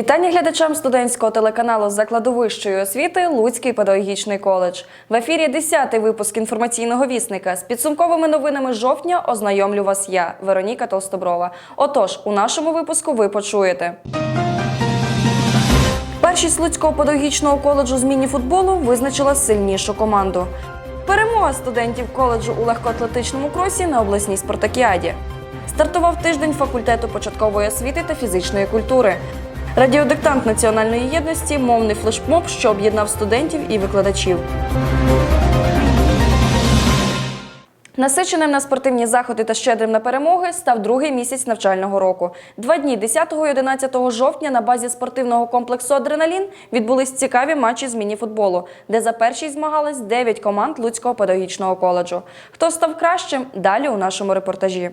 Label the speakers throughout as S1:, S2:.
S1: Вітання глядачам студентського телеканалу закладу вищої освіти Луцький педагогічний коледж. В ефірі 10-й випуск інформаційного вісника. З підсумковими новинами жовтня ознайомлю вас я, Вероніка Толстоброва. Отож, у нашому випуску ви почуєте. Першість Луцького педагогічного коледжу з міні-футболу визначила сильнішу команду. Перемога студентів коледжу у легкоатлетичному кросі на обласній спартакіаді. Стартував тиждень факультету початкової освіти та фізичної культури. Радіодиктант національної єдності, мовний флешмоб, що об'єднав студентів і викладачів. Насиченим на спортивні заходи та щедрим на перемоги став другий місяць навчального року. Два дні 10 і 11 жовтня на базі спортивного комплексу Адреналін відбулись цікаві матчі з міні-футболу, де за першість змагались 9 команд Луцького педагогічного коледжу. Хто став кращим? Далі у нашому репортажі.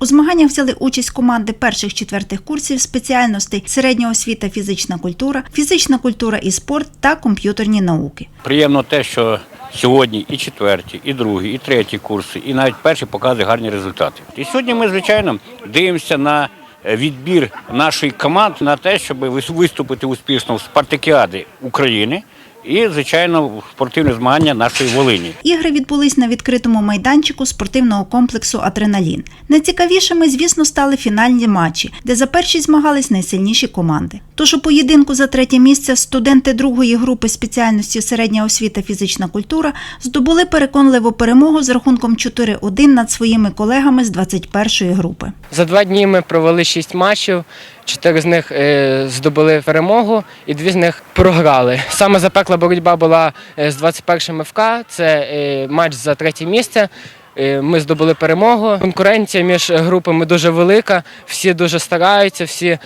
S2: У змаганнях взяли участь команди перших четвертих курсів спеціальностей середня освіта, фізична культура, фізична культура і спорт та комп'ютерні науки.
S3: Приємно те, що сьогодні і четверті, і другі, і треті курси, і навіть перші показують гарні результати. І сьогодні ми, звичайно, дивимося на відбір нашої команд на те, щоб вис- виступити успішно в спартакіади України і, звичайно, спортивні змагання нашої Волині.
S2: Ігри відбулись на відкритому майданчику спортивного комплексу Адреналін. Найцікавішими, звісно, стали фінальні матчі, де за першість змагались найсильніші команди. Тож у поєдинку за третє місце студенти другої групи спеціальності середня освіта, фізична культура здобули переконливу перемогу з рахунком 4-1 над своїми колегами з 21-ї групи.
S4: За два дні ми провели шість матчів. Чотири з них е, здобули перемогу, і дві з них програли. Саме запекла боротьба була е, з 21 ФК. Це е, матч за третє місце. Ми здобули перемогу. Конкуренція між групами дуже велика. Всі дуже стараються, всі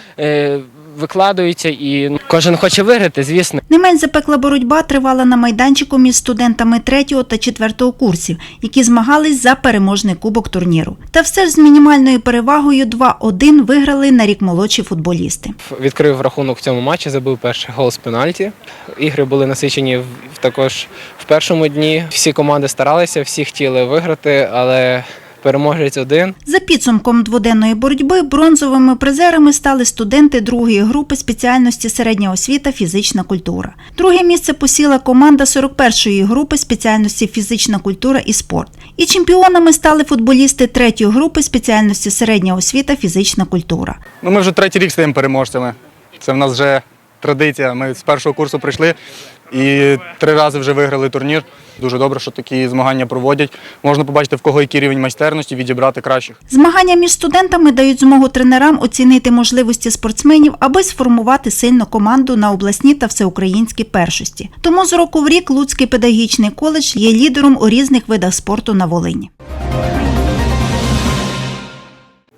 S4: викладаються, і кожен хоче виграти, звісно.
S2: Не менш запекла боротьба тривала на майданчику між студентами 3 та 4 курсів, які змагались за переможний кубок турніру. Та все ж з мінімальною перевагою 2-1 виграли на рік молодші футболісти.
S5: відкрив рахунок в цьому матчі, забив перший гол з пенальті. Ігри були насичені в- також в першому дні. Всі команди старалися, всі хотіли виграти, але переможець один.
S2: За підсумком дводенної боротьби бронзовими призерами стали студенти другої групи спеціальності середня освіта, фізична культура. Друге місце посіла команда 41-ї групи спеціальності фізична культура і спорт. І чемпіонами стали футболісти третьої групи спеціальності середня освіта, фізична культура.
S6: Ну, ми вже третій рік стаємо переможцями. Це в нас вже традиція. Ми з першого курсу прийшли і три рази вже виграли турнір. Дуже добре, що такі змагання проводять. Можна побачити, в кого який рівень майстерності, відібрати кращих.
S2: Змагання між студентами дають змогу тренерам оцінити можливості спортсменів, аби сформувати сильну команду на обласні та всеукраїнські першості. Тому з року в рік Луцький педагогічний коледж є лідером у різних видах спорту на Волині.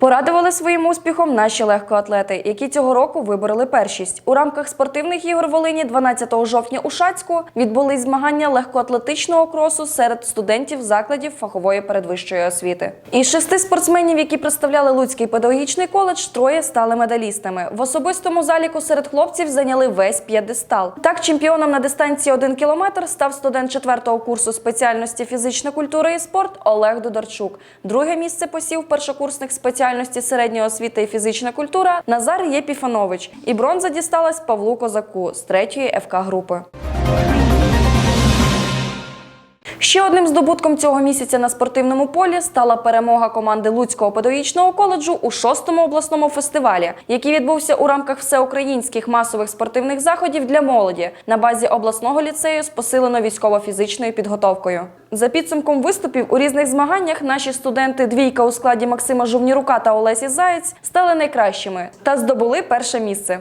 S1: Порадували своїм успіхом наші легкоатлети, які цього року вибороли першість. У рамках спортивних ігор Волині 12 жовтня у Шацьку відбулись змагання легкоатлетичного кросу серед студентів закладів фахової передвищої освіти. Із шести спортсменів, які представляли Луцький педагогічний коледж, троє стали медалістами. В особистому заліку серед хлопців зайняли весь п'єдестал. Так, чемпіоном на дистанції 1 кілометр став студент четвертого курсу спеціальності фізична культура і спорт Олег Дударчук. Друге місце посів першокурсник спеціальності середньої освіти і фізична культура Назар Єпіфанович. І бронза дісталась Павлу Козаку з третьої ФК групи. Ще одним здобутком цього місяця на спортивному полі стала перемога команди Луцького педагогічного коледжу у шостому обласному фестивалі, який відбувся у рамках всеукраїнських масових спортивних заходів для молоді на базі обласного ліцею з посилено військово-фізичною підготовкою. За підсумком виступів у різних змаганнях наші студенти двійка у складі Максима Жовнірука та Олесі Заєць стали найкращими та здобули перше місце.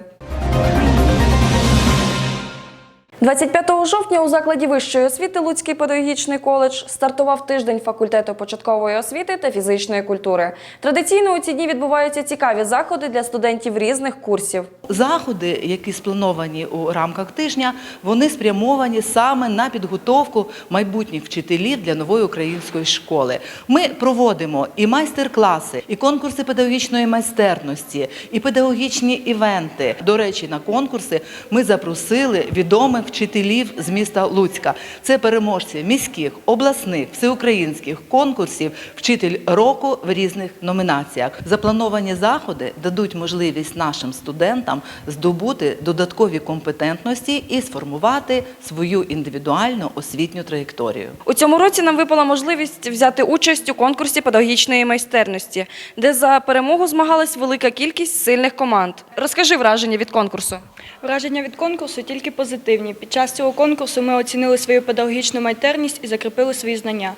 S1: 25 жовтня у закладі вищої освіти Луцький педагогічний коледж стартував тиждень факультету початкової освіти та фізичної культури. Традиційно у ці дні відбуваються цікаві заходи для студентів різних курсів.
S7: Заходи, які сплановані у рамках тижня, вони спрямовані саме на підготовку майбутніх вчителів для нової української школи. Ми проводимо і майстер-класи, і конкурси педагогічної майстерності, і педагогічні івенти. До речі, на конкурси ми запросили відомих вчителів з міста Луцька. Це переможці міських, обласних, всеукраїнських конкурсів Вчитель року в різних номінаціях. Заплановані заходи дадуть можливість нашим студентам здобути додаткові компетентності і сформувати свою індивідуальну освітню траєкторію.
S1: У цьому році нам випала можливість взяти участь у конкурсі педагогічної майстерності, де за перемогу змагалась велика кількість сильних команд. Розкажи враження від конкурсу.
S8: Враження від конкурсу тільки позитивні. Під час цього конкурсу ми оцінили свою педагогічну майстерність і закріпили свої знання.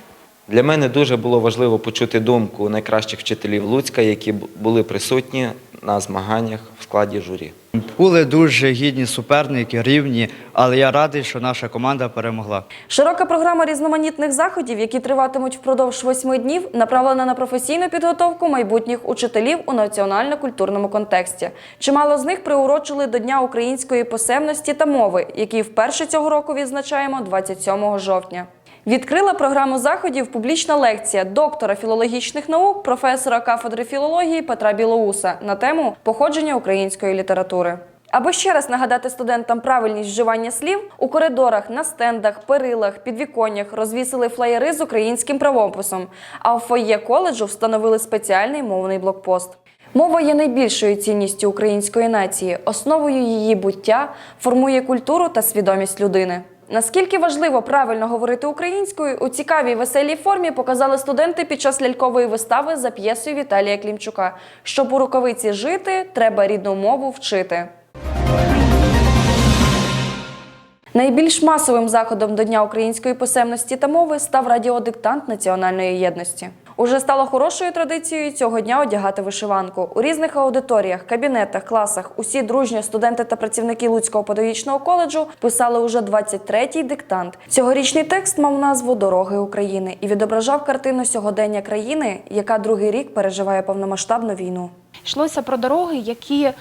S9: Для мене дуже було важливо почути думку найкращих вчителів Луцька, які були присутні на змаганнях складі журі.
S10: Були дуже гідні суперники, рівні, але я радий, що наша команда перемогла.
S1: Широка програма різноманітних заходів, які триватимуть впродовж восьми днів, направлена на професійну підготовку майбутніх учителів у національно-культурному контексті. Чимало з них приурочили до Дня української писемності та мови, який вперше цього року відзначаємо 27 жовтня. Відкрила програму заходів публічна лекція доктора філологічних наук, професора кафедри філології Петра Білоуса на тему походження української літератури. Аби ще раз нагадати студентам правильність вживання слів, у коридорах, на стендах, перилах, підвіконнях розвісили флаєри з українським правописом, а в фоє коледжу встановили спеціальний мовний блокпост. Мова є найбільшою цінністю української нації, основою її буття, формує культуру та свідомість людини. Наскільки важливо правильно говорити українською, у цікавій веселій формі показали студенти під час лялькової вистави за п'єсою Віталія Клімчука. Щоб у рукавиці жити, треба рідну мову вчити. Найбільш масовим заходом до Дня української писемності та мови став радіодиктант національної єдності. Уже стало хорошою традицією цього дня одягати вишиванку. У різних аудиторіях, кабінетах, класах усі дружньо студенти та працівники Луцького педагогічного коледжу писали уже 23-й диктант. Цьогорічний текст мав назву Дороги України і відображав картину сьогодення країни, яка другий рік переживає повномасштабну війну.
S11: Йшлося про дороги, які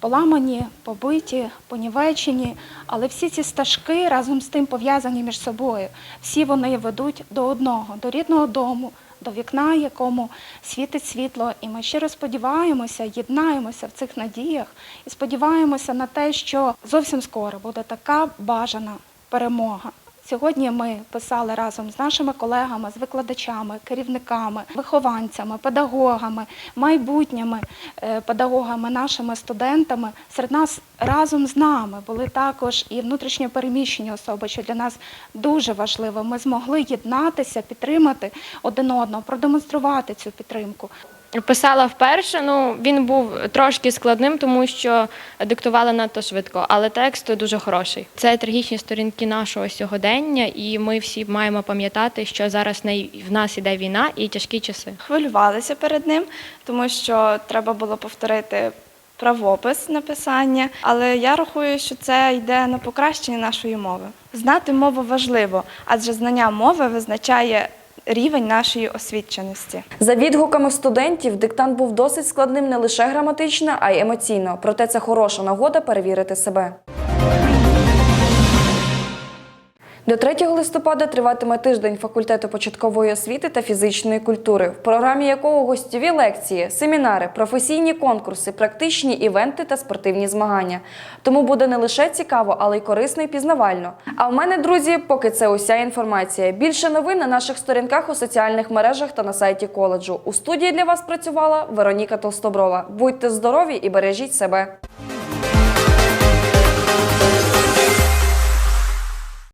S11: поламані, побиті, понівечені, але всі ці стежки разом з тим пов'язані між собою. Всі вони ведуть до одного, до рідного дому, до вікна, якому світить світло. І ми щиро сподіваємося, єднаємося в цих надіях і сподіваємося на те, що зовсім скоро буде така бажана перемога. Сьогодні ми писали разом з нашими колегами, з викладачами, керівниками, вихованцями, педагогами, майбутніми е, педагогами, нашими студентами. Серед нас разом з нами були також і внутрішньо переміщені особи, що для нас дуже важливо. Ми змогли єднатися, підтримати один одного, продемонструвати цю підтримку.
S8: Писала вперше, ну він був трошки складним, тому що диктували надто швидко, але текст дуже хороший. Це трагічні сторінки нашого сьогодення, і ми всі маємо пам'ятати, що зараз в нас іде війна і тяжкі часи.
S11: Хвилювалися перед ним, тому що треба було повторити правопис написання. Але я рахую, що це йде на покращення нашої мови. Знати мову важливо, адже знання мови визначає рівень нашої освіченості.
S1: За відгуками студентів, диктант був досить складним не лише граматично, а й емоційно. Проте це хороша нагода перевірити себе. До 3 листопада триватиме тиждень факультету початкової освіти та фізичної культури, в програмі якого гостьові лекції, семінари, професійні конкурси, практичні івенти та спортивні змагання. Тому буде не лише цікаво, але й корисно і пізнавально. А в мене, друзі, поки це уся інформація. Більше новин на наших сторінках у соціальних мережах та на сайті коледжу. У студії для вас працювала Вероніка Толстоброва. Будьте здорові і бережіть себе.